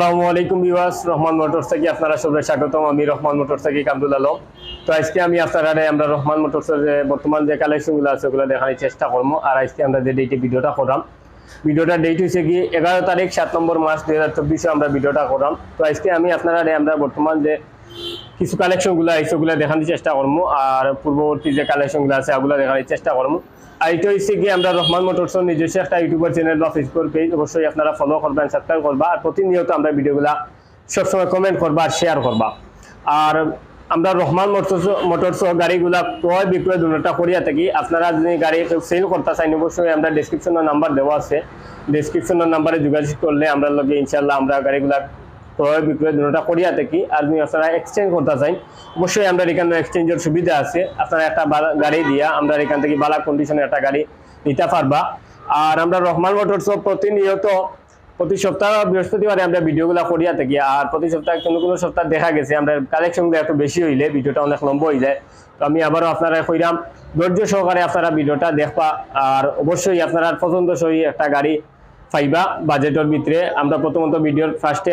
আসসালামু আলাইকুম বিওয়াস রহমান মোটরস থেকে আপনারা সবাই স্বাগতম। আমি রহমান মোটরস থেকে কামরুল আলম। তো আজকে আমি আপনারা আমরা রহমান মোটরসের যে বর্তমান যে কালেকশনগুলো আছে, ওগুলো দেখানোর চেষ্টা করব। আর আজকে আমরা যে ডেটে ভিডিওটা করলাম ভিডিওটা ডেট হয়েছে কি এগারো তারিখ, সাত নম্বর মাস দুই হাজার চব্বিশে আমরা ভিডিওটা করলাম। তো আজকে আমি আপনারা আমরা বর্তমান যে কিছু কালেকশনগুলো আছে, ওগুলো দেখানোর চেষ্টা করব। আর পূর্ববর্তী যে কালেকশনগুলো আছে, ওগুলো দেখানোর চেষ্টা করব। এটা হচ্ছে কি আমরা রহমান মোটরসের নিজস্ব একটা ইউটিউবার চ্যানেল বা ফেসবুক পেজ অবশ্যই আপনারা ফলো করবেন সাবস্ক্রাইব করবা আর প্রতিনিয়ত আমরা ভিডিওগুলা সবসময় কমেন্ট করবা আর শেয়ার করবা। আর আমরা রহমান মোটরস মোটরস গাড়িগুলা ক্রয় বিক্রয় দুটা করিয়া থাকি। আপনারা যদি গাড়ি সেল করতে চান, অবশ্যই আমরা ডিসক্রিপশনের নাম্বার দেওয়া আছে। ডিসক্রিপশনের নাম্বারে যোগাযোগ করলে আমরা লগে ইনশাল্লাহ আমরা গাড়িগুলা ক্রয় বিক্রয় দুটা করিয়া থাকি আর যদি আপনারা এক্সচেঞ্জ করতে চাই, অবশ্যই আমরা এখানে এক্সচেঞ্জের সুবিধা আছে। আপনারা একটা গাড়ি দিয়া আমরা এখান থেকে বালা কন্ডিশনে একটা গাড়ি নিতে পারবা। আর আমরা রহমান মোটরস প্রতিনিয়ত, প্রতি সপ্তাহ বৃহস্পতিবারে আমরা ভিডিওগুলো করিয়া থাকি। আর প্রতি সপ্তাহে কোনো কোনো সপ্তাহ দেখা গেছে, আমরা কালেকশনগুলো একটু বেশি হইলে, ভিডিওটা অনেক লম্বা হয়ে যায় তো আমি আবারও আপনারা কইরাম, ধৈর্য সহকারে আপনারা ভিডিওটা দেখবা। আর অবশ্যই আপনারা পছন্দসই একটা গাড়ি পাইবা বাজেটের ভিতরে আমরা প্রথমত ভিডিওর ফার্স্টে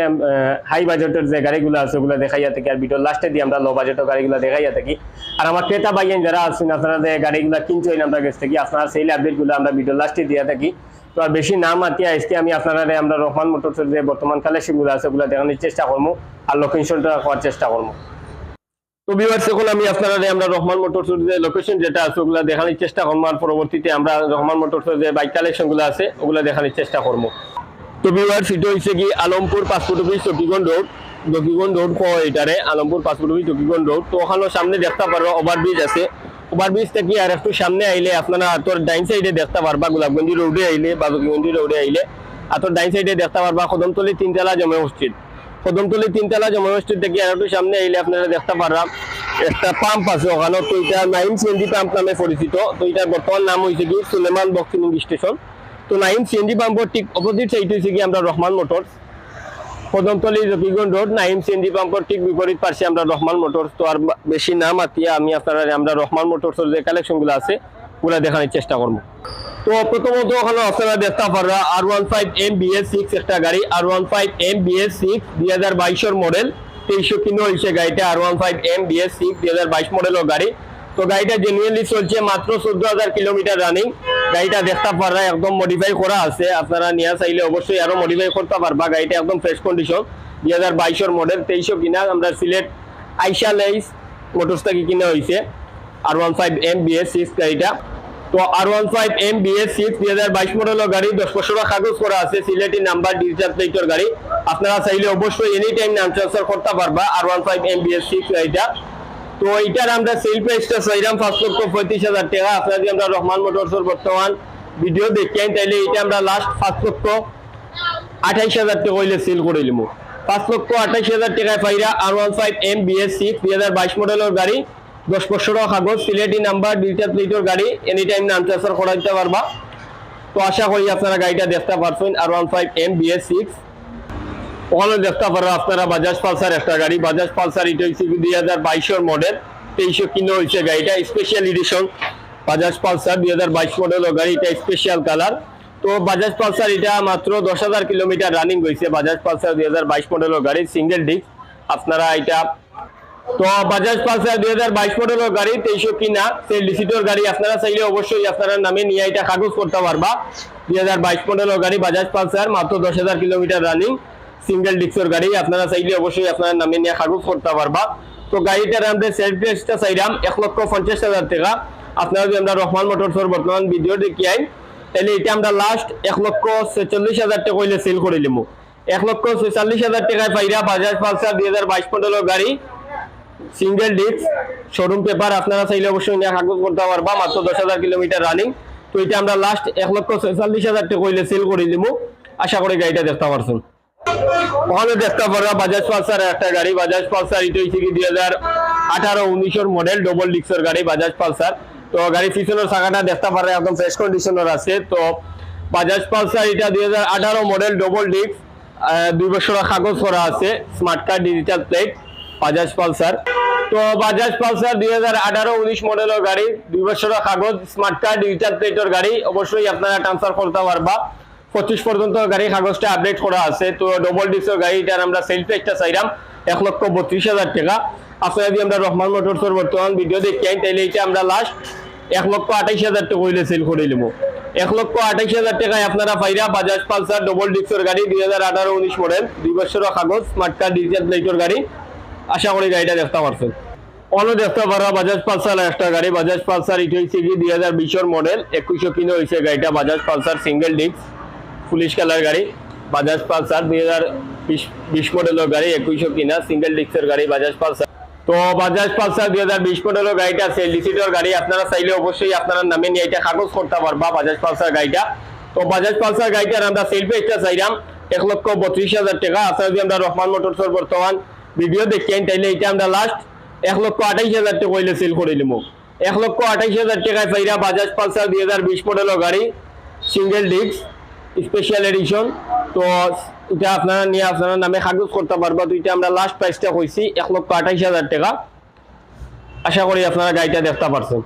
হাই বাজেটের যে গাড়িগুলো আছে, ওগুলো দেখাইয়া থাকি। আর ভিডিওর লাস্টে দিয়ে আমরা লো বাজেটের গাড়িগুলো দেখাইয়া থাকি। আর আমার ক্রেতা বাইয়েন যারা আছেন, আপনারা যে গাড়িগুলো কিনছেন আমরা কাছ থেকে, আপনারা সেই আপডেটগুলো আমরা ভিডিওর লাস্টে দিয়ে থাকি। তো আর বেশি নাম আতিয়া আজকে আমি আপনারা আমরা রহমান মোটরসের যে বর্তমান কালেকশনগুলো আছে, ওগুলো দেখানোর চেষ্টা করব আর লোকেশনটা করার চেষ্টা করব তো ভিউয়ার্স এখন আমি আপনারা আমরা রহমান মোটরসের যে লোকেশন যেটা আছে, ওগুলো দেখানোর চেষ্টা করব আর পরবর্তীতে আমরা রহমান মোটরসের যে বাইক কালেকশনগুলো আছে, ওগুলো দেখানোর চেষ্টা করব। তো ভিউয়ার্স এটা হচ্ছে কি Alampur passport office Chakiganj road. Chakiganj road কয় এটারে? Alampur passport office Chakiganj road. তো ওখানে সামনে দেখতে পারব ওভারব্রিজ আছে। ওভারব্রিজ থেকে আর একটু সামনে আইলে আপনারা তোর ডাইন সাইডে দেখতে পারবা গোলাপগঞ্জি রোডে আইলে বা চকিগঞ্জি রোডে আইলে। আর তোর ডাইন সাইডে দেখতে পারবা কদমতলি তিনতলা জমে মসজিদ। কদমতলি তিনতলা জমা মসজিদ থেকে একটু সামনে আইলে আপনারা দেখতে পারবা একটা পাম্প আছে ওখানে তো এটা নাইন সিএনজি পাম্প নামে পরিচিত তো এটার বর্তমান নাম হয়েছে কি সুলেমান বক্সিং স্টেশন তো নাইন সিএনজি পাম্পর ঠিক অপোজিট সাইড হয়েছে কি আমরা Rahman motors Kadamtali Jakiganj road Naim CNG পাম্পর ঠিক বিপরীত পাশে আমরা রহমান মোটরস তো আর বেশি নাম আতিয়া আমি আপনারা আমরা রহমান মোটরসের যে কালেকশনগুলো আছে ওগুলা দেখানোর চেষ্টা করব। তো প্রথমত ওখানে আপনারা দেখতে পারবা R one five M BS six একটা গাড়ি R one five M BS six দুই হাজার বাইশের মডেল তেইশশো কিলো হয়েছে গাড়িটা R one five M BS six দুই হাজার বাইশ মডেলের গাড়ি। তো গাড়িটা জেনুইনলি চলছে মাত্র চোদ্দ হাজার কিলোমিটার রানিং গাড়িটা দেখতে পাররা একদম মডিফাই করা আছে, আপনারা নিয়ে চাইলে অবশ্যই আরও মডিফাই করতে পারবা। গাড়িটা একদম ফ্রেশ কন্ডিশন দুই হাজার বাইশের মডেল তেইশশো কিনা আমরা সিলেট আইসা লাইস মোটরস থেকে কিনা হয়েছে R one five M BS six গাড়িটা। তো R one five M BS six দুই হাজার বাইশ মডেলের গাড়ি, দশ বছরের কাগজ করা আছে, সিলেটি নাম্বার ডিজিটাল প্লেটের গাড়ি। আপনারা চাইলে অবশ্যই এনি টাইম নাম ট্রান্সফার করতে পারবা R one five M six গাড়িটা। তো এইটার আমরা সেল প্রাইসটা চাইলাম পাঁচ লক্ষ পঁয়ত্রিশ হাজার টাকা। আপনারা আমরা রহমান মোটরসের বর্তমান ভিডিও দেখেন, তাইলে এটা আমরা লাস্ট পাঁচ লক্ষ আঠাইশ হাজার টাকা হইলে সেল করে নিবো পাঁচ লক্ষ আঠাইশ হাজার টাকায় পাইরা R one five M BS six দুই হাজার বাইশ মডেলের গাড়ি দশ বছরের কাগজ, সিলেটি নাম্বার ডিজিটাল প্লেটের গাড়ি এনি টাইম নাম ট্রান্সফার করা দিতে পারবা তো আশা করি আপনারা গাড়িটা দেখতে পারছেন R one five M BS six ওখানে দেখতে পারো আপনারা বাজাজ পালসার একটা গাড়ি। বাজাজ পালসার এটা হচ্ছে দুই হাজার বাইশের মডেল তেইশশো কিলো হয়েছে গাড়িটা স্পেশাল এডিশন বাজাজ পালসার দুই হাজার বাইশ মডেলের গাড়ি, এটা স্পেশাল কালার তো বাজাজ পালসার এটা মাত্র দশ হাজার কিলোমিটার রানিং হয়েছে বাজাজ পালসার দুই হাজার বাইশ মডেলের গাড়ি সিঙ্গেল ডিস্ক আপনারা এটা তো বাজাজ পালসার দুই হাজার বাইশ মডেলের গাড়ি, তেইশশো কিনা সেই লিসিটোর গাড়ি আপনারা চাইলে অবশ্যই আপনারা নামে নিয়ে এটা কাগজ করতে পারবা। দুই হাজার বাইশ মডেলের গাড়ি বাজাজ পালসার, মাত্র দশ হাজার কিলোমিটার রানিং সিঙ্গেল ডিস্কের গাড়ি, আপনারা চাইলে অবশ্যই আপনারা নামে নিয়ে কাগজ করতে পারবা। তো গাড়িটার আমরা সেল প্রাইসটা চাইলাম, এক লক্ষ পঞ্চাশ হাজার টাকা। আপনারা যদি আমরা রহমান মোটরসের বর্তমান ভিডিও দেখি আইন তাহলে এটা আমরা লাস্ট এক লক্ষ ছেচল্লিশ হাজার টাকা হইলে সেল করে নিবো এক লক্ষ ছেচল্লিশ হাজার টাকায় পাইরা বাজাজ পালসার দুই হাজার বাইশ মডেলের গাড়ি সিঙ্গেল ডিস্ক শোরুম পেপার আপনারা চাইলে অবশ্যই নিয়ে কাগজ করতে পারবা মাত্র দশ হাজার কিলোমিটার রানিং তো এটা আমরা লাস্ট এক লক্ষ ছেচল্লিশ হাজার টাকা হইলে সেল করে দিব আশা করি গাড়িটা দেখতে পারছেন। ওখানে দেখতে পারবা বাজাজ পালসার একটা গাড়ি। বাজাজ পালসার এটা হচ্ছে কি দুই হাজার আঠারো উনিশের মডেল ডবল ডিস্কের গাড়ি বাজাজ পালসার তো গাড়ি পিছনের চাকাটা দেখতে পারে একদম ফ্রেশ কন্ডিশনের আছে। তো বাজাজ পালসার এটা দুই হাজার আঠারো মডেল ডবল ডিস্ক দুই বছরের কাগজ করা আছে। Smart card digital plate Bajaj Pulsar তো বাজাজ পালসার দুই হাজার আঠারো উনিশ মডেলের গাড়ি, দুই বছরের কাগজ স্মার্ট কার্ড ডিজিটাল প্লেটের গাড়ি, অবশ্যই আপনারা ট্রান্সফার করতে পারবা। পঁচিশ পর্যন্ত গাড়ি কাগজটা আপডেট করা আছে। তো ডবল ডিস্কের গাড়িটার আমরা সেল প্রাইসটা চাইলাম এক লক্ষ বত্রিশ হাজার টাকা। আপনারা যদি আমরা রহমান মোটরসের বর্তমান ভিডিও দেখি তাইলে এটা আমরা লাস্ট এক লক্ষ আঠাইশ হাজার টাকা হইলে সেল করে নিব। এক লক্ষ আঠাইশ হাজার টাকায় আপনারা পাইরা বাজাজ পালসার ডবল ডিস্কের গাড়ি, দুই হাজার আঠারো উনিশ মডেল দুই বছরের কাগজ স্মার্ট কার্ড ডিজিটাল প্লেটের গাড়ি আশা করি গাড়িটা দেখতে পারছেন। অন্য দেখতে পারা বাজাজ পালসার একটা গাড়ি। বাজাজ পালসার এটা হচ্ছে কি দুই হাজার বিশের মডেল একুশশো কিলো হয়েছে গাড়িটা Bajaj Pulsar single disc police colour গাড়ি। বাজাজ পালসার দুই হাজার বিশ মডেলের গাড়ি, একুশশো কিনা সিঙ্গেল ডিস্কের গাড়ি বাজাজ পালসার তো বাজাজ পালসার দুই হাজার বিশ মডেলের গাড়িটা আছে লিসিটের গাড়ি। আপনারা চাইলে অবশ্যই আপনারা নামে নিয়ে এটা কাগজ করতে পারবা বাজাজ পালসার গাড়িটা। তো বাজাজ পালসার গাড়িটার আমরা সেল পেজটা চাইলাম এক লক্ষ বত্রিশ হাজার টাকা। আপনারা যদি আমরা রহমান মোটরসের বর্তমান ভিডিও দেখেন তাইলে এটা আমরা লাস্ট এক লক্ষ আঠাইশ হাজার টাকা হইলে সেল করে নিব এক লক্ষ আঠাইশ হাজার টাকায় পাইরা বাজাজ পালসার দুই হাজার বিশ মডেলের গাড়ি সিঙ্গেল ডিস্ক স্পেশাল এডিশন তো এটা আপনারা নিয়ে আপনারা নামে কাগজ করতে পারবা, তো এটা আমরা লাস্ট প্রাইসটা কইছি, এক লক্ষ আঠাইশ হাজার টাকা। আশা করি আপনারা গাড়িটা দেখতে পারছেন।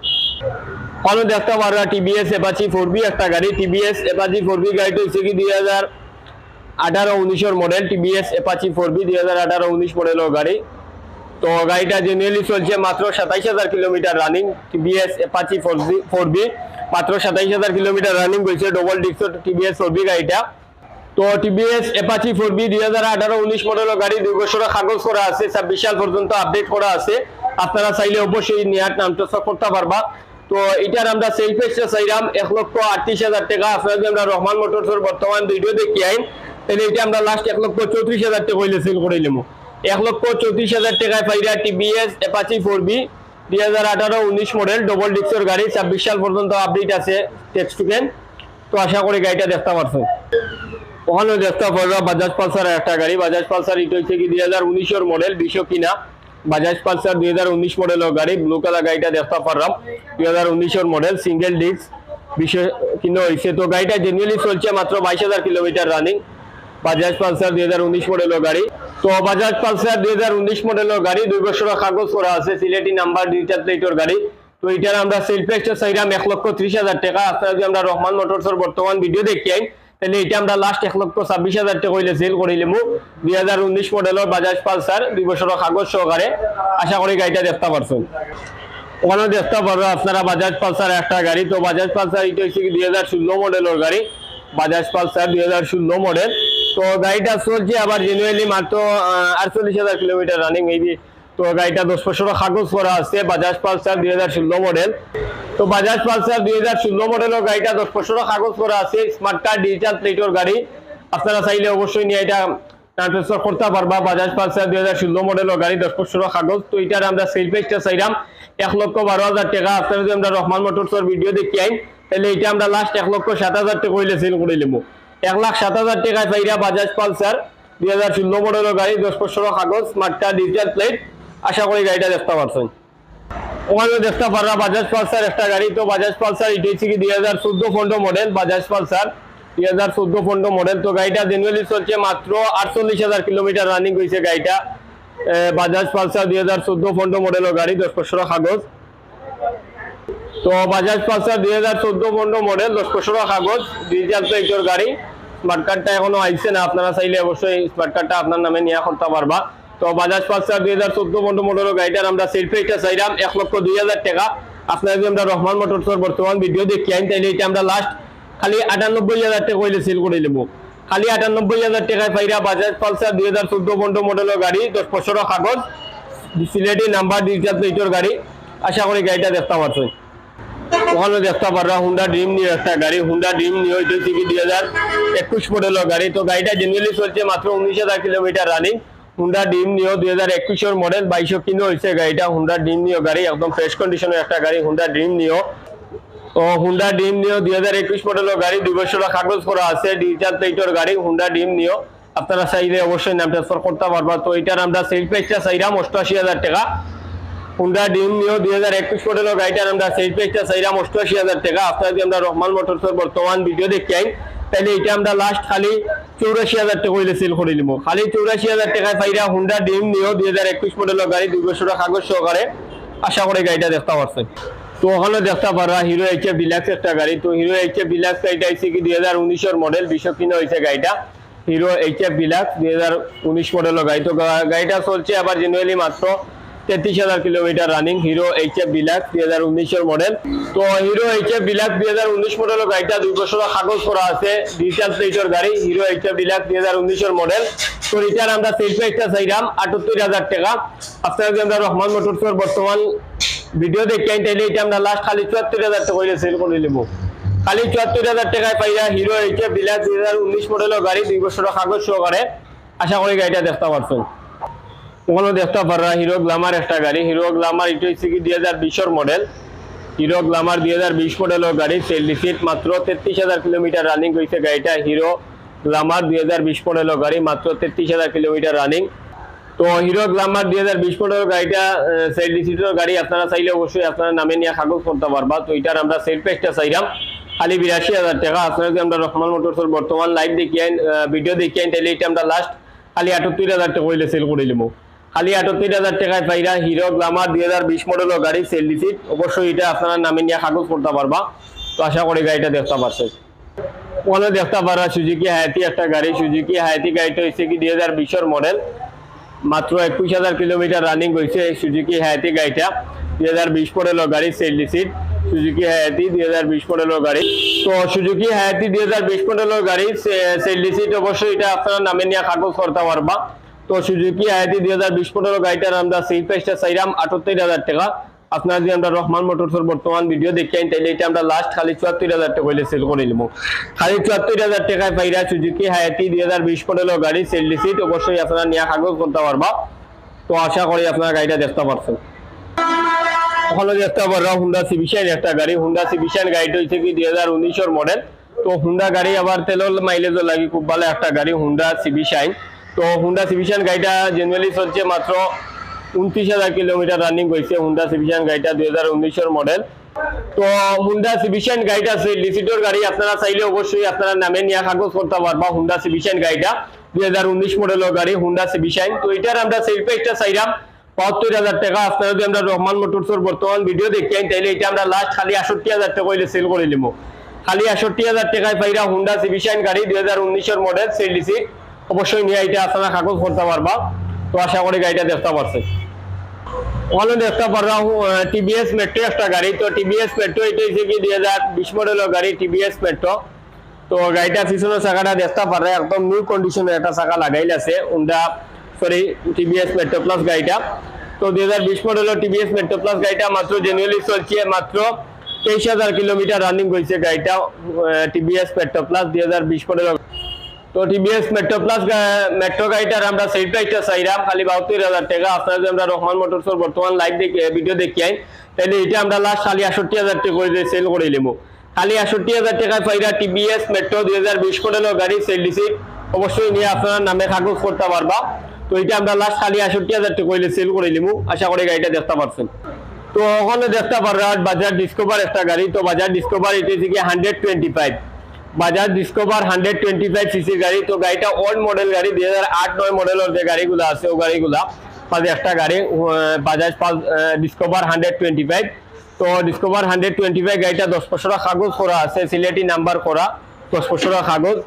কোনো দেখতে পারবা টিভিএস এপাচি ফোর বি একটা গাড়ি টিভিএস এপাচি ফোর বি গাড়িটা হচ্ছে কি দুই হাজার আঠারো উনিশের model TVS Apache four V দুই হাজার আঠারো উনিশ মডেলের গাড়ি। তো গাড়িটা জেনুয়ালি চলছে মাত্র সাতাইশ হাজার kilometre running TVS Apache four V V মাত্র সাতাইশ হাজার কিলোমিটার রানিং করছে double disc TVS four V গাড়িটা। তো টিভিএস এপাচি ফোর বি দুই হাজার আঠারো উনিশ মডেলের গাড়ি, দুই বছরের কাগজ করা আছে, ছাব্বিশ সাল পর্যন্ত আপডেট করা আছে। আপনারা চাইলে অবশ্যই নেওয়ার নাম ট্রান্সফার করতে পারবা। তো এটার আমরা সেল পেজটা চাইলাম এক লক্ষ আটত্রিশ হাজার টাকা। আপনারা যদি আমরা রহমান মোটরসের বর্তমান ভিডিও দেখি আইন তাহলে এটা আমরা লাস্ট এক লক্ষ চৌত্রিশ হাজার টাকা হইলে সেল করে নিলাম এক লক্ষ চৌত্রিশ হাজার টাকায় পাইরা টিভিএস এপাচি ফোর বি দুই হাজার আঠারো উনিশ মডেল ডবল ডিস্কের গাড়ি, ছাব্বিশ সাল পর্যন্ত আপডেট আছে টেক্সট টুকেন তো আশা করি গাড়িটা দেখতে পারছেন ওখানে দেখতে পারবা বাজাজ পালসার একটা গাড়ি। বাজাজ পালসার এটা হচ্ছে কি দুই হাজার উনিশের মডেল বিশো কিনা বাজাজ পালসার দুই হাজার উনিশ মডেলের গাড়ি। ব্লু কালার গাড়িটা দেখতে পারলাম। দুই হাজার উনিশের মডেল সিঙ্গেল ডিস্ক বিশো কিনা হয়েছে তো গাড়িটা জেনুয়ালি চলছে মাত্র বাইশ হাজার কিলোমিটার রানিং বাজাজ পালসার দুই হাজার উনিশ মডেলের গাড়ি। তো বাজাজ পালসার দুই হাজার উনিশ মডেলের গাড়ি, দুই বছরের কাগজ করা আছে, সিলেটি নাম্বার ডিজিটাল প্লেটের গাড়ি। তো এটার আমরা সেল প্রাইসটা চাইলাম এক লক্ষ ত্রিশ হাজার টাকা। আপনারা যদি আমরা রহমান মোটরসের বর্তমান ভিডিও দেখি আইন তাহলে এটা আমরা লাস্ট এক লক্ষ ছাব্বিশ হাজার টাকা হইলে সেল করিলাম দুই হাজার উনিশ মডেলের বাজাজ পালসার, দুই বছরের কাগজ সহকারে। আশা করি গাড়িটা দেখতে পারছেন। ওখানে দেখতে পারবে আপনারা বাজাজ পালসার একটা গাড়ি। তো বাজাজ পালসার এটা হচ্ছে দুই হাজার ষোলো মডেলের গাড়ি। বাজাজ পালসার দুই হাজার ষোলো মডেল তো গাড়িটা চলছে আবার জেনুয়ালি মাত্র আটচল্লিশ হাজার কিলোমিটার রানিং এই তো গাড়িটা দশ বছরের কাগজ করা আছে বাজাজ পালসার দুই হাজার ষোলো মডেল তো বাজাজ পালসার দুই হাজার ষোলো মডেলের গাড়িটা দশ বছরের কাগজ করা আছে স্মার্ট কার্ড ডিজিটাল প্লেটের গাড়ি। আপনারা চাইলে অবশ্যই নিয়ে এটা ট্রান্সফার করতে পারবা বাজাজ পালসার দুই হাজার ষোলো মডেলের গাড়ি দশ বছরের কাগজ। তো এটার আমরা সেল পেজটা চাইলাম এক লক্ষ বারো হাজার টাকা। আপনারা যদি আমরা রহমান মোটরসের ভিডিও দেখি আইন তাহলে এটা আমরা লাস্ট এক লক্ষ সাত হাজার টাকা হইলে সেল করে নেব। এক লাখ সাত হাজার টাকায় পাইরা বাজাজ পালসার দুই হাজার ষোলো মডেলের গাড়ি, দশ বছরের কাগজ স্মার্ট কার্ড ডিজিটাল প্লেট আশা করি গাড়িটা দেখতে পারছেন। ওখানে দেখতে পারবা বাজাজ পালসার একটা গাড়ি। তো বাজাজ পালসার এটা হচ্ছে কি দুই হাজার চোদ্দ ফন্ড মডেল বাজাজ পালসার দুই হাজার চোদ্দ ফন্ড মডেল তো গাড়িটা জেনুয়ালি চলছে মাত্র আটচল্লিশ হাজার কিলোমিটার রানিং হয়েছে গাড়িটা। বাজাজ পালসার দুই হাজার চোদ্দ ফন্ড মডেলের গাড়ি, দশ বছরের কাগজ। তো বাজাজ পালসার দুই হাজার চোদ্দ পনেরো মডেল দশ বছরের কাগজ ডিজিটাল গাড়ি। স্মার্ট কার্ডটা এখনও আইছে না, আপনারা চাইলে অবশ্যই স্মার্ট কার্ডটা আপনার নামে নিয়ে করতে পারবা। তো বাজাজ পালসার দুই হাজার চোদ্দ পনেরো মডেলের গাড়িটার আমরা সেল প্রাইসটা চাইলাম, এক লক্ষ দুই হাজার টাকা। আপনারা যদি আমরা রহমান মোটরসের বর্তমান ভিডিও দেখি আইন, তাইলে এটা আমরা লাস্ট খালি আটানব্বই হাজার টাকা হইলে সেল করে নেব খালি আটানব্বই হাজার টাকায় পাইরা বাজাজ পালসার দুই হাজার চোদ্দ পনেরো মডেলের গাড়ি, দশ বছরের কাগজ, সিলেটি নাম্বার ডিজিটাল প্লেটের গাড়ি। আশা করি গাড়িটা দেখতে পাচ্ছেন ওখানে দেখতে পারবা হুন্ডা ড্রিম নিয়ে একটা গাড়ি হুন্ডা ড্রিম নিয়ে হচ্ছে কি দুই হাজার একুশ মডেলের গাড়ি। তো গাড়িটা জেনুয়ালি চলছে মাত্র উনিশ হাজার কিলোমিটার রানিং হুন্ডা ড্রিম নিও দুই হাজার একুশের মডেল বাইশো কিনো হয়েছে গাড়িটা। হুন্ডা ড্রিম নিও গাড়ি, একদম ফ্রেশ কন্ডিশনের একটা গাড়ি হুন্ডা ড্রিম নিও তো হুন্ডা ড্রিম নিও দুই হাজার একুশ মডেলের গাড়ি, দুই বছরের কাগজ করা আছে ডিজিটাল প্লেটের গাড়ি হুন্ডা ড্রিম নিও আপনারা চাইলে অবশ্যই নাম ট্রান্সফার করতে পারবা। তো এটার আমরা সেল প্রাইসটা চাইলাম অষ্টআশি হাজার টাকা। হুন্ডা ডিম নিও দুই হাজার একুশ মডেলের গাড়িটার আমরা সেল প্রাইসটা চাইলাম অষ্টআশি হাজার টাকা। আপনারা যদি আমরা রহমান মোটরসের বর্তমান ভিডিও দেখি তাহলে এটা আমরা লাস্ট খালি চৌরাশি হাজার টাকা হইলে সেল করে নিব। খালি চৌরাশি হাজার টাকায় পাইরা হুন্ডা ডিম নিও দুই হাজার একুশ মডেলের গাড়ি দুই বছরের কাগজ সহকারে আশা করি গাড়িটা দেখতে পারছেন তো ওখানে দেখতে পারা হিরো এইচ এফ ডিলাক্স একটা গাড়ি। তো হিরো এইচ এফ ডিলাক্স গাড়িটা হয়েছে কি দুই হাজার উনিশের মডেল বিশো কিনে হয়েছে গাড়িটা। হিরো এইচ এফ ডিলাক্স দুই হাজার উনিশ মডেলের গাড়ি। তো গাড়িটা চলছে আবার জেনুয়ালি মাত্র তেত্রিশ হাজার kilometre running hero H F deluxe দুই হাজার উনিশের মডেল তো হিরো এইচ এফ ডিলাক্স দুই হাজার উনিশ মডেলের গাড়িটা দুই বছর কাগজ করা আছে। ডিজিটাল প্লেটের গাড়ি হিরো এইচ এফ ডিলাক্স দুই হাজার উনিশের মডেল তো এটার আমরা সেল প্রাইসটা চাইলাম আটাত্তর হাজার টাকা। আপনারা যদি আমরা রহমান মোটরসের বর্তমান ভিডিও দেখেন তাহলে এটা আমরা লাস্ট খালি চুয়াত্তর হাজার টাকা করে সেল করে নেব। খালি চুয়াত্তর হাজার টাকায় পাইরা হিরো এইচ এফ ডিলাক্স দুই হাজার উনিশ মডেলের গাড়ি দুই বছরের কাগজ সহকারে। আশা করি গাড়িটা দেখতে পারছেন। ওখানে দেখতে পারা হিরো গ্লামার একটা গাড়ি। হিরো গ্লামার এটা হচ্ছে কি দুই হাজার বিশের মডেল হিরো গ্লামার দুই হাজার বিশ মডেলের গাড়ি সেল রিসিট মাত্র তেত্রিশ হাজার কিলোমিটার রানিং হয়েছে গাড়িটা। হিরো গ্লামার দুই হাজার বিশ মডেলের গাড়ি, মাত্র তেত্রিশ হাজার কিলোমিটার রানিং তো হিরো গ্লামার দুই হাজার বিশ মডেলের গাড়িটা সেল রিসিটের গাড়ি আপনারা চাইলে অবশ্যই আপনারা নামে নিয়ে কাগজ করতে পারবা। তো এটার আমরা সেল প্রাইসটা চাইলাম। খালি বিরাশি হাজার টাকা। আপনারা যদি আমরা রহমান মোটরসের বর্তমান লাইভ দেখিয়ে ভিডিও দেখিয়ে তাহলে এটা আমরা লাস্ট খালি আটাত্তর হাজার টাকা সেল করে নেব খালি আটাত্তর হাজার টাকায় পাইরা হিরো, গ্লামার, দুই হাজার বিশ মডেলের গাড়ি সেল রিসিট অবশ্যই এটা আপনারা নামে নিয়ে কাগজ করতে পারবা তো আশা করি গাড়িটা দেখতে পারছেন ওখানে দেখতে পারা সুজুকি হায়াতি একটা গাড়ি। সুজুকি হায়াতি গাড়িটা হচ্ছে কি দুই হাজার বিশের মডেল মাত্র একুশ হাজার কিলোমিটার রানিং হয়েছে সুজুকি হায়াতি গাড়িটা। দুই হাজার বিশ মডেলের গাড়ি সেল রিসিট সুজুকি হায়াতি দুই হাজার বিশ মডেলের গাড়ি। তো সুজুকি হায়াতি দুই হাজার বিশ মডেলের গাড়ি সেল রিসিট অবশ্যই এটা আপনারা নামে নিয়ে কাগজ করতে পারবা তো সুজুকি আয়াতি দুই হাজার বিশ মডেলের গাড়িটার আমরা সেই প্রাইসটা চাইলাম আটাত্তর হাজার টাকা। আপনারা যদি আমরা রহমান মোটরসের বর্তমান ভিডিও দেখেন তাহলে এটা আমরা লাস্ট খালি চুয়াত্তর হাজার টাকা হইলে সেল করে নিব। খালি চুয়াত্তর হাজার টাকায় পাইরা সুজুকি হায়াতি দুই হাজার বিশ মডেলের গাড়ি সেল রিসিট অবশ্যই আপনারা নিয়ে কাগজ করতে পারবা। তো আশা করি আপনারা গাড়িটা দেখতে পারছেন। ওখানে দেখতে পারলাম হুন্ডা সিভিশন একটা গাড়ি। হুন্ডা সিভিশন গাড়িটা হচ্ছে কি দুই হাজার উনিশের মডেল তো হুন্ডা গাড়ি আবার তেলের মাইলেজও লাগে, খুব ভালো একটা গাড়ি হুন্ডা সিভিশাইন তো হুন্ডা সিভিশন গাড়িটা জেনুয়ালি চলছে মাত্র উনত্রিশ হাজার কিলোমিটার রানিং হয়েছে হুন্ডা সিভিশন গাড়িটা দুই হাজার উনিশের মডেল তো হুন্ডা সিভিশন গাড়িটা আছে লিসিটোর গাড়ি আপনারা চাইলে অবশ্যই আপনারা নামে নিয়ে কাগজ করতে পারবা হুন্ডা সিভিশন গাড়িটা দুই হাজার উনিশ মডেলের গাড়ি হুন্ডা সিভিশাইন তো এটার আমরা সেল প্রাইসটা চাইলাম বাহাত্তর হাজার টাকা। আপনারা যদি আমরা রহমান মোটরসের বর্তমান ভিডিও দেখেন তাহলে এটা আমরা লাস্ট খালি আষট্টি হাজার টাকা হইলে সেল করে নিব খালি আষট্টি হাজার টাকায় পাইরা হুন্ডা সিভিশাইন গাড়ি দুই হাজার উনিশের মডেল সেল রিসিট অবশ্যই নিয়ে এটা আপনারা কাগজ করতে পারবা। তো আশা করি গাড়িটা দেখতে পারছেন ওখানে দেখতে পারলাম টিভিএস মেট্রো একটা গাড়ি। তো টিভিএস মেট্রো এটা হচ্ছে কি দুই হাজার বিশ মডেলের গাড়ি টিভিএস মেট্রো তো গাড়িটা পিছনের চাকাটা দেখতে পারে একদম নিউ কন্ডিশনের একটা চাকা লাগাইল আছে Honda sorry TVS Metro plus গাড়িটা। তো দুই হাজার বিশ মডেলের টিভিএস মেট্রো প্লাস গাড়িটা মাত্র জেনুয়ালি চলছে, মাত্র তেইশ হাজার কিলোমিটার রানিং হয়েছে গাড়িটা টিভিএস মেট্রো প্লাস দুই হাজার বিশ মডেলের তো টিভিএস মেট্রো প্লাস মেট্রো গাড়িটার আমরা সেল প্রাইসটা চাইলাম খালি বাহাত্তর হাজার টাকা। আপনারা যদি আমরা রহমান মোটরসের বর্তমান লাইভ দেখে ভিডিও দেখি আইন তাহলে এটা আমরা লাস্ট খালি আষট্টি হাজার টাকা করে সেল করে নেব খালি আষট্টি হাজার টাকায় পাইরা টিভিএস মেট্রো দুই হাজার বিশ মডেলের গাড়ি সেল রিসিট অবশ্যই নিয়ে আপনারা নামে কাগজ করতে পারবা তো এটা আমরা লাস্ট খালি আষট্টি হাজার টাকা করে সেল করে নেব আশা করি গাড়িটা দেখতে পারছেন। তো ওখানে দেখতে পারবা বাজার ডিসকভার একটা গাড়ি। তো বাজার ডিসকভার এটা হচ্ছে কি hundred twenty five Bajaj Discover hundred twenty five সিসির গাড়ি। তো গাড়িটা ওল্ড মডেল গাড়ি, দুই হাজার আট, নয় মডেলের যে গাড়িগুলো আছে, ও গাড়িগুলা, পাঁচ একটা গাড়ি বাজাজ পাল ডিসকভার হান্ড্রেড টোয়েন্টি ফাইভ তো ডিসকভার হান্ড্রেড টোয়েন্টি ফাইভ গাড়িটা দশ বছর কাগজ করা আছে, সিলেটি নাম্বার করা, দশ বছর কাগজ।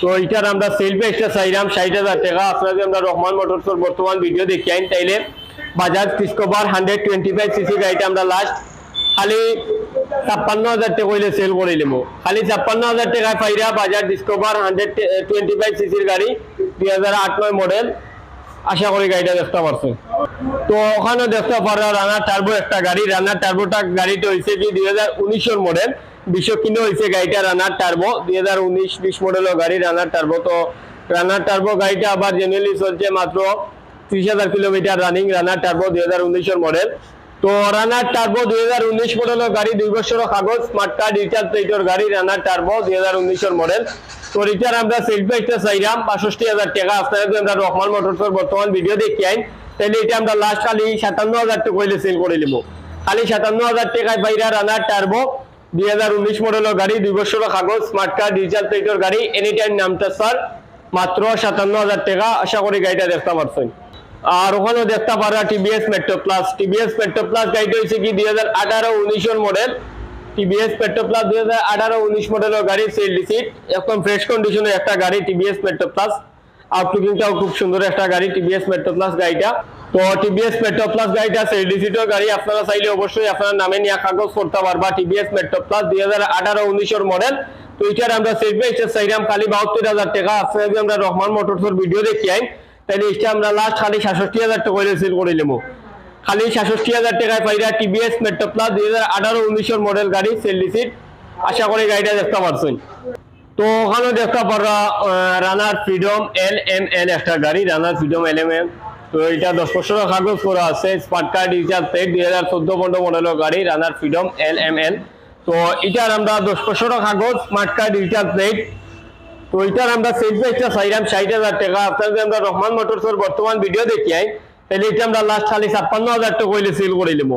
তো এটার আমরা সেল প্রাইসটা চাইলাম ষাট হাজার টাকা। আপনারা আমরা রহমান মোটরসের বর্তমান ভিডিও দেখি আইন তাইলে Bajaj Discover hundred twenty five CC গাড়িটা আমরা লাস্ট খালি ছাপ্পান্ন হাজার টাকা হইলে সেল করে নেব খালি ছাপ্পান্ন হাজার টাকায় পাইরা বাজার ডিসকভার হান্ড্রেড টোয়েন্টি ফাইভ সিসির গাড়ি, দুই হাজার আট নয় মডেল আশা করি গাড়িটা দেখতে পারছেন তো ওখানে দেখতে পারা রানার টার্বো একটা গাড়ি রানার টার্বোটা গাড়িটা হয়েছে কি দুই হাজার উনিশের মডেল বিশ্ব কিনে হয়েছে গাড়িটা রানার টার্বো দুই হাজার উনিশ, বিশ মডেলের গাড়ি রানার টার্বো তো রানার টার্বো গাড়িটা আবার জেনারেলি চলছে মাত্র ত্রিশ হাজার কিলোমিটার রানিং রানার টার্বো দুই হাজার উনিশের মডেল তো রানার টার্বো দুই হাজার উনিশ মডেলের গাড়ি, দুই বছর কাগজ স্মার্ট কার্ড রিচার্জ প্লেটের গাড়ি রানার টার্বো দুই হাজার উনিশের মডেল তো রিচার আমরা সেল প্রাইসটা চাইলাম বাষট্টি হাজার টাকা। আপনারা আমরা রহমান মোটরসের বর্তমান ভিডিও দেখি আইন, তাহলে এটা আমরা লাস্ট খালি সাতান্ন হাজার টাকা হইলে সেল করে নেব খালি সাতান্ন হাজার টাকায় বাইরা রানার টার্বো দুই হাজার উনিশ মডেলের গাড়ি, দুই বছর কাগজ স্মার্ট কার্ড রিচার্জ প্লেটের গাড়ি এনি টাইম নামটা স্যার মাত্র সাতান্ন হাজার টাকা। আশা করি গাড়িটা দেখতে পারছেন। আর ওখানে দেখতে পারা TVS Metro plus TVS Metro plus গাড়িটা হচ্ছে কি? দুই হাজার আঠারো উনিশের মডেল টিভিএস মেট্রো প্লাস দুই হাজার আঠারো, উনিশ মডেলের গাড়ি সেল রিসিট একদম ফ্রেশ কন্ডিশনের একটা গাড়ি টিভিএস মেট্রো প্লাস আউটলুকিংটাও খুব সুন্দর একটা গাড়ি টিভিএস মেট্রো প্লাস গাড়িটা। তো টিভিএস মেট্রো প্লাস গাড়িটা সেল রিসিটের গাড়ি, আপনারা চাইলে অবশ্যই আপনার নামে নিয়ে কাগজ করতে পারবা টিভিএস মেট্রো প্লাস দুই হাজার আঠারো উনিশের মডেল তো এটার আমরা সেট বাই সেট চাইলাম বাহাত্তর হাজার টাকা। আপনারা আমরা রহমান মোটরসের ভিডিও দেখি আইন তাহলে এটা আমরা লাস্ট খালি সাতষট্টি হাজার টাকা করে সেল করে নেব। খালি সাতষট্টি হাজার টাকায় পাইরা টিভিএস মেট্রো প্লাস দুই হাজার আঠারো, উনিশের মডেল গাড়ি সেল আশা করি গাড়িটা দেখতে পারছেন। তো ওখানে দেখতে পারা রানার ফ্রিডম এল এম এল একটা গাড়ি Runner Freedom L M M তো এটা দশ বছরের কাগজ করা আছে স্মার্ট কার্ড রিচার্জ পেড দুই হাজার চোদ্দ পনেরো মডেলের গাড়ি রানার ফ্রিডম এল এম এল তো এটার আমরা দশ বছরের কাগজ স্মার্ট কার্ড রিচার্জ পেড তো এটার আমরা সেল প্রাইসটা চাইলাম ষাট হাজার টাকা। আপনার যদি আমরা রহমান মোটরসের বর্তমান ভিডিও দেখি আই তাহলে এটা আমরা লাস্ট খালি ছাপ্পান্ন হাজার টাকা হইলে সেল করে নেব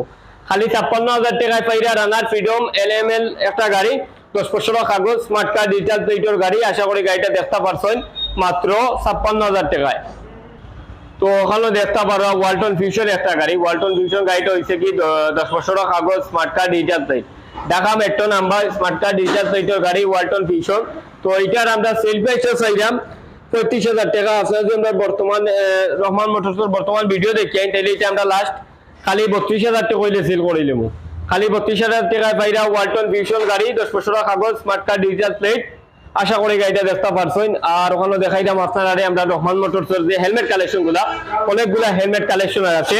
খালি ছাপ্পান্ন হাজার টাকায় পাইরা রানার ফ্রিডম এল এম এল একটা গাড়ি, দশ বছরের কাগজ স্মার্ট কার্ড রিচার্জ পেইটের গাড়ি, আশা করি গাড়িটা দেখতে পারছেন, মাত্র ছাপ্পান্ন হাজার টাকায়। তো ওখানে দেখতে পারো ওয়ালটন ফিউশন একটা গাড়ি। ওয়ালটন ফিউশন গাড়িটা হয়েছে কি দশ বছরের কাগজ smart card recharge plate Dhaka metro number smart card recharge পেইটের গাড়ি ওয়ালটন ফিউশন তো এটার আমরা সেল প্রাইসটা চাইলাম। পঁয়ত্রিশ হাজার টাকা আপনার যদি আমরা বর্তমান রহমান মোটরসের বর্তমান ভিডিও দেখি তাহলে এটা আমরা লাস্ট খালি বত্রিশ হাজার টাকা হইলে সেল করে নেব খালি বত্রিশ হাজার টাকায় পাইরা ওয়ালটন ফিউশন গাড়ি, দশ বছরের কাগজ স্মার্ট কার্ড রিচার্জ প্লেট আশা করি গাড়িটা দেখতে পারছেন। আর ওখানে দেখাইলাম আপনারা আমরা রহমান মোটরসের যে হেলমেট কালেকশনগুলা, অনেকগুলা হেলমেট কালেকশন আছে।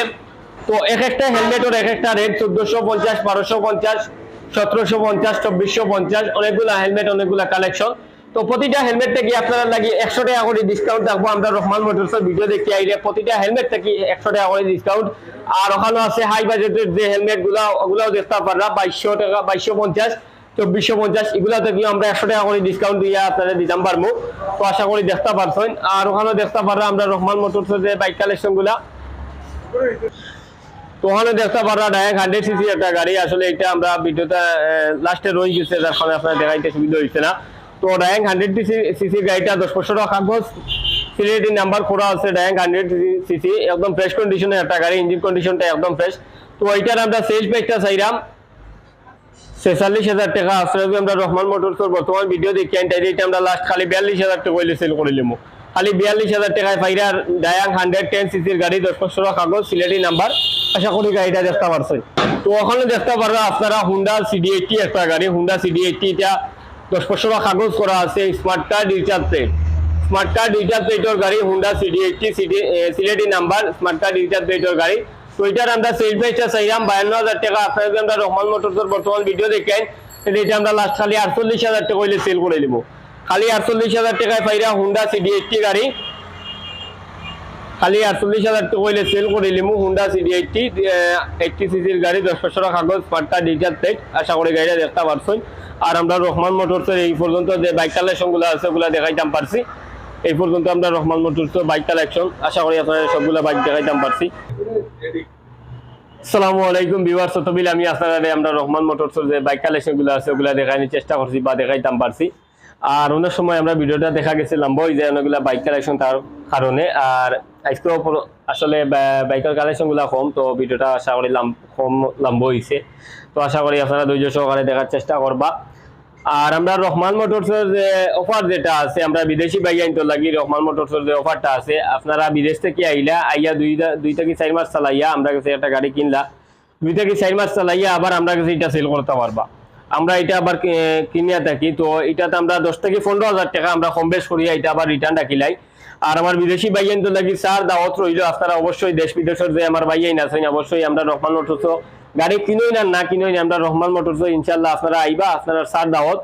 তো এক একটা হেলমেটের এক একটা রেট চোদ্দশো পঞ্চাশ, বারোশো পঞ্চাশ, সতেরোশো পঞ্চাশ, চব্বিশশো পঞ্চাশ, অনেকগুলা হেলমেট অনেকগুলা কালেকশন তো প্রতিটা হেলমেট থেকে আপনারা লাগে একশো টাকা করে ডিসকাউন্ট থাকব আমরা রহমান মোটরসের ভিডিও দেখি আইলে প্রতিটা হেলমেট থেকে একশো টাকা করে ডিসকাউন্ট আর ওখানে আছে হাই বাজেটের যে হেলমেটগুলা, ওগুলাও দেখতে পাররা। বাইশশো টাকা, বাইশশো পঞ্চাশ, চব্বিশশো পঞ্চাশ, এগুলা থেকে আমরা একশো টাকা করে ডিসকাউন্ট দিয়ে আপনারা দিতাম পারব তো আশা করি দেখতে পারছেন। আর ওখানে দেখতে পাররা আমরা রহমান মোটরসের যে বাইক কালেকশনগুলা। তো ওখানে দেখতে পাররা ডাইরেক্ট হান্ড্রেড সিসি একটা গাড়ি। আসলে এটা আমরা ভিডিওটা লাস্টে রয়ে গেছে, যার কারণে আপনার দেখাইতে সুবিধা হয়েছে না। তো ডাইরেক্ট হান্ড্রেড সিসি গাড়িটা দশ বছর কাগজ সিলেটি নাম্বার করা আছে ডাইরেক্ট হান্ড্রেড সিসি একদম ফ্রেশ কন্ডিশনের একটা গাড়ি ইঞ্জিন কন্ডিশনটা একদম ফ্রেশ তো ওইটার আমরা সেলস প্রাইসটা চাইলাম ছেচল্লিশ হাজার টাকা যদি আমরা রহমান মোটরসের বর্তমান ভিডিও দেখি এটা আমরা লাস্ট খালি বিয়াল্লিশ হাজার টাকা হইলে সেল করে নিবো খালি বিয়াল্লিশ হাজার টাকায় ফাইরার ডায়াং হান্ড্রেড টেন সিসির গাড়ি দশ বছর কাগজ সিলেটি নাম্বার আশা করি গাড়িটা দেখতে পারছেন। তো ওখানে দেখতে পারবে আপনারা হুন্ডা সিডি এইটটি একটা গাড়ি হুন্ডা সিডি এটা দশ বছর কাগজ করা আছে smart card recharge plate smart card recharge প্লেটের গাড়ি Honda CD eighty CD Sylheti number smart card recharge প্লেটের গাড়ি। তো এটার আমরা সেল প্রাইসটা চাইলাম বায়ান্ন হাজার টাকা। আপনারা যদি আমরা রহমান মোটরসের বর্তমান ভিডিও দেখেন এটা আমরা লাস্ট খালি আটচল্লিশ হাজার টাকা হইলে সেল করে দিব। খালি আটচল্লিশ হাজার টাকায় পাইরা হুন্ডা সিডি এইটটি গাড়ি। খালি আটচল্লিশ হাজার টাকা হইলে সেল করে নিবো হুন্ডা সিডি এইটটি এইটটি সিসির গাড়ি, দশ বছর কাগজ কার্ড রিচার্জ প্লেট আশা করি গাড়িটা দেখতে পারছেন। আর আমরা রহমান মোটরসের এই পর্যন্ত যে বাইক কালেকশনগুলো আছে, ওগুলো দেখাইতাম পারছি। এই পর্যন্ত আমরা রহমান মোটরসের বাইক কালেকশন আশা করি আপনারা সবগুলো বাইক দেখাইতাম পারছি। আসসালামু আলাইকুম ভিউয়ার্স তবিল আমি আপনারা আমরা রহমান মোটরসের যে বাইক কালেকশনগুলো আছে, ওগুলা দেখানোর চেষ্টা করছি বা দেখাইতাম পারছি। আর অনেক সময় আমরা ভিডিওটা দেখা গেছিলাম, বই যে অনেকগুলা বাইক কালেকশন তার কারণে। আর আজকেও আসলে বাইকের কালেকশনগুলা কম, তো ভিডিওটা আশা করি কম লম্ব হয়েছে তো আশা করি আপনারা ধৈর্য সহকারে দেখার চেষ্টা করবা। আর আমরা রহমান মোটরসের যে অফার যেটা আছে, আমরা বিদেশি বাইক আনতে লাগি, রহমান মোটরসের যে অফারটা আছে, আপনারা বিদেশ থেকে আইলা, আইয়া দুই দুই থেকে চার মাস চালাইয়া আমরা কাছে একটা গাড়ি কিনলা। দুই থেকে চার মাস চালাইয়া আবার আমরা কাছে এটা সেল করতে পারবা। আমরা এটা আবার কিনিয়া থাকি। তো এটাতে আমরা দশ থেকে পনেরো হাজার টাকা আমরা কম বেশ করিয়া এটা আবার রিটার্ন রাখিলাই। আর আমার বিদেশি ভাই আনতে লাগি স্যার দাওয়াত রইল, আপনারা অবশ্যই দেশ বিদেশের যে আমার ভাই আইন আছেন, অবশ্যই আমরা রহমান মোটরস গাড়ি কিনোই না না কিনোই না, আমরা রহমান মোটরস ইনশাল্লাহ আপনারা আইবা, আপনারা স্যার দাওয়াত।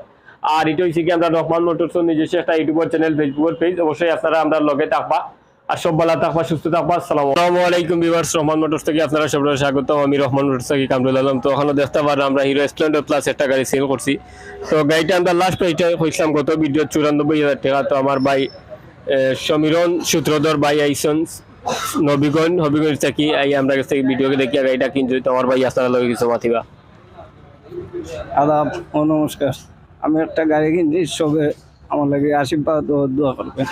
আর এটা হচ্ছে কি আমরা রহমান মোটরস নিজস্ব একটা ইউটিউবের চ্যানেল ফেসবুকের পেজ অবশ্যই আপনারা আমরা লগে থাকবা। আর সব ভালো থাকবা সুস্থ থাকবা আসসালামু আলাইকুম। ভিউয়ার্স রহমান মোটরস থেকে আপনারা সবাই স্বাগত আমি রহমান মোটরস থেকে কামরুল আলম। তো ওখানে দেখতে পারেন আমরা হিরো স্প্লেন্ডার প্লাস একটা গাড়ি সেল করছি। তো গাড়িটা আমরা লাস্ট প্রাইসটা হইছিলাম গত ভিডিও চুরানব্বই হাজার টাকা। তো আমার ভাই সমীরণ সূত্রধর ভাই আইসন নবীগঞ্জ হবিগঞ্জ থেকে আই আমরা কাছ থেকে ভিডিও দেখি গাড়িটা কিনছি। তো আমার ভাই আপনারা লগে কিছু মাতিবা আদাব ও নমস্কার। আমি একটা গাড়ি কিনছি সবে আমার লাগে আশীর্বাদ দোয়া করবেন।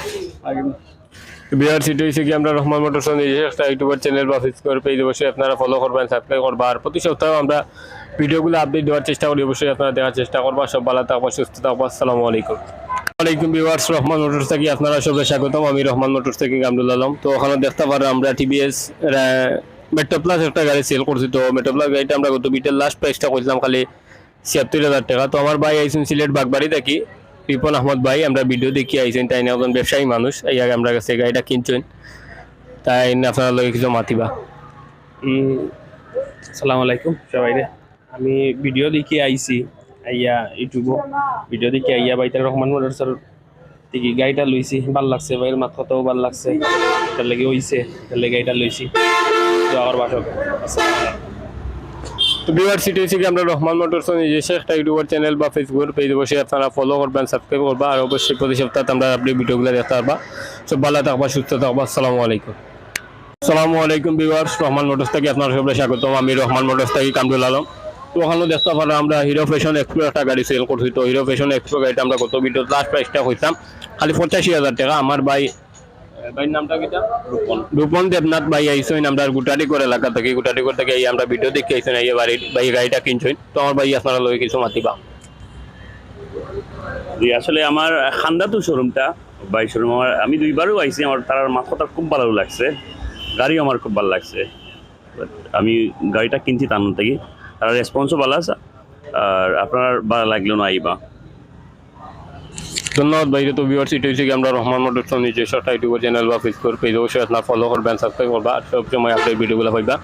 বিহার সিটি হয়েছে কি আমরা রহমান মোটরস নিজস্ব একটা ইউটিউবার চ্যানেল বা ফেসবুক পেজ অবশ্যই আপনারা ফলো করবেন সাবস্ক্রাইব করবা, আর প্রতি সপ্তাহে আমরা ভিডিওগুলো আপডেট দেওয়ার চেষ্টা করি, অবশ্যই আপনারা দেওয়ার চেষ্টা করবা। সব ভালো থাকবা, সুস্থ থাকবা, আসসালামু আলাইকুম। ওয়ালাইকুম ভিউয়ার্স রহমান মোটরস থেকে আপনারা সবাই স্বাগতম, আমি রহমান মোটরস থেকে কামরুল আলম। তো ওখানে দেখতে পারো আমরা টিভিএস মেট্রো প্লাস একটা গাড়ি সেল করছি। তো মেট্রো প্লাস গাড়িটা আমরা গত বিটের লাস্ট প্রাইসটা করছিলাম খালি ছিয়াত্তর হাজার টাকা। তো আমার ভাই আইসুন সিলেট বাগবাড়ি থাকি রিপন আহমদ ভাই, আমরা ভিডিও দেখি আইসেন তাই একজন ব্যবসায়ী মানুষ, এই আগে আমরা কাছে গাড়িটা কিনছেন। তাই আপনারা লগে কিছু মাতিবা? সালাম আলাইকুম সবাইরে আমি ভিডিও দেখি আইছি, আইয়া ইউটিউব ভিডিও দেখি আইয়া বাইতার রহমান মোটরসর দেখি গাড়িটা লইছি, ভালো লাগছে বাইরের মাত কথাও ভালো লাগছে। এটার লেগে হইছে এটার লেগে গাড়িটা লইছি। আমার বাসক আসসালামু। তো ভিউয়ার সিটি থেকে আমরা রহমান মোটরস নিজস্ব একটা ইউটিউবার চ্যানেল বা ফেসবুক পেজ বসে আপনারা ফলো করবেন সাবস্ক্রাইব করবা, আর অবশ্যই প্রতি সপ্তাহে আমরা আপনি ভিডিওগুলো দেখতে পারবা। সব ভালো থাকবা, সুস্থ থাকবা, আসসালামু আলাইকুম। আসসালামু আলাইকুম ভিউয়ার্স, রহমান মোটরস থেকে আপনার সবাই স্বাগতম, আমি রহমান মোটরস থেকে কামরুল আলম। তো ওখানে দেখতে পারো আমরা হিরো ফ্যাশন এক্সপ্রো একটা গাড়ি সেল করছি। তো হিরো ফ্যাশন এক্সপ্রো গাড়িটা আমরা কত ভিডিও লাস্ট প্রাইসটা হইতাম খালি পঁচাশি হাজার টাকা। আমার ভাই ভাইয়ের নামটা কিটা? রূপন। রূপন দেবনাথ ভাই আইসেন আমরা গুটারিকর এলাকা থেকে গুটারিকর থেকে এই আমরা ভিডিও দেখে আইসেন এই বাড়ির ভাই গাড়িটা কিনছেন। তো আমার ভাই আপনারা লগে কিছু মাতিবা। জি আসলে আমার খান্দাতু শোরুমটা বাইক শোরুম আমার আমি দুইবারও আইছি আমার তার মাথাটা খুব ভালো লাগছে গাড়িও আমার খুব ভালো লাগছে। আমি গাড়িটা কিনছি তার থেকে। তার রেসপন্সও ভালো আছে আর আপনার ভালো লাগল না আইবা। ধন্যবাদ ভাই, তো ভিউয়ার্স এটা হচ্ছে আমরা রহমান মোটরস নিজস্ব ইউটিউব চ্যানেল বা ফেসবুক পেজ অবশ্যই আপনার ফলো করবেন সাবস্ক্রাইব করবা, আর সব সময় আপনার ভিডিওগুলো পাইবা।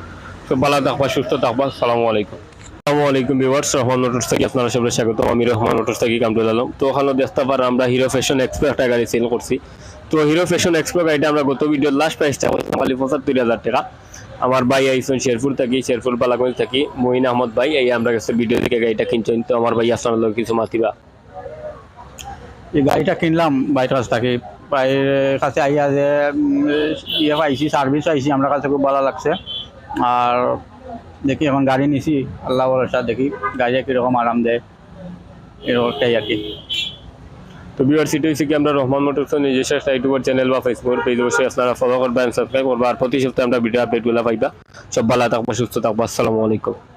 সব ভালো থাকবা, সুস্থ থাকবা, আসসালামু আলাইকুম। আসসালামু আলাইকুম ভিউয়ার্স রহমান মোটরস থেকে আপনারা সবাই স্বাগত, আমি রহমান মোটরস থেকে কামরুল আলম। তো ওখানে দেখতে পারো, আমরা হিরো ফ্যাশন এক্সপ্রো একটা গাড়ি সেল করছি। তো হিরো ফ্যাশন এক্সপ্রো গাড়িটা আমরা গত ভিডিওর লাস্ট প্রাইসটা খালি পঁচাত্তর হাজার টাকা। আমার ভাই আইসন শেরপুর থাকি, শেরপুর বালাগঞ্জ থাকি মহিন আহমদ ভাই, এই আমরা কাছে ভিডিও থেকে গাড়িটা কিনছেন। তো আমার ভাই লোক কিছু মাতিবা। এই গাড়িটা কিনলাম কাছ থেকে বাইরের কাছে আইয়া যে ইয়ে পাইছি সার্ভিস পাইছি, আমার কাছে খুব ভালো লাগছে। আর দেখি এখন গাড়ি নিছি, আল্লাহ ভরসা, দেখি গাড়িটা কীরকম আরাম দেয়, এরকমটাই আর কি। তো ভিউয়ার, সিটি হচ্ছে কি আমরা রহমান মোটরস নিজস্ব একটা ইউটিউবার চ্যানেল বা ফেসবুক পেজ অবশ্যই আপনারা ফলো করবেন সাবস্ক্রাইব করবা আর প্রতি সপ্তাহে আমরা ভিডিও আপডেটগুলো পাইবা। সব ভালো থাকবা, সুস্থ থাকবা, আসসালামু আলাইকুম।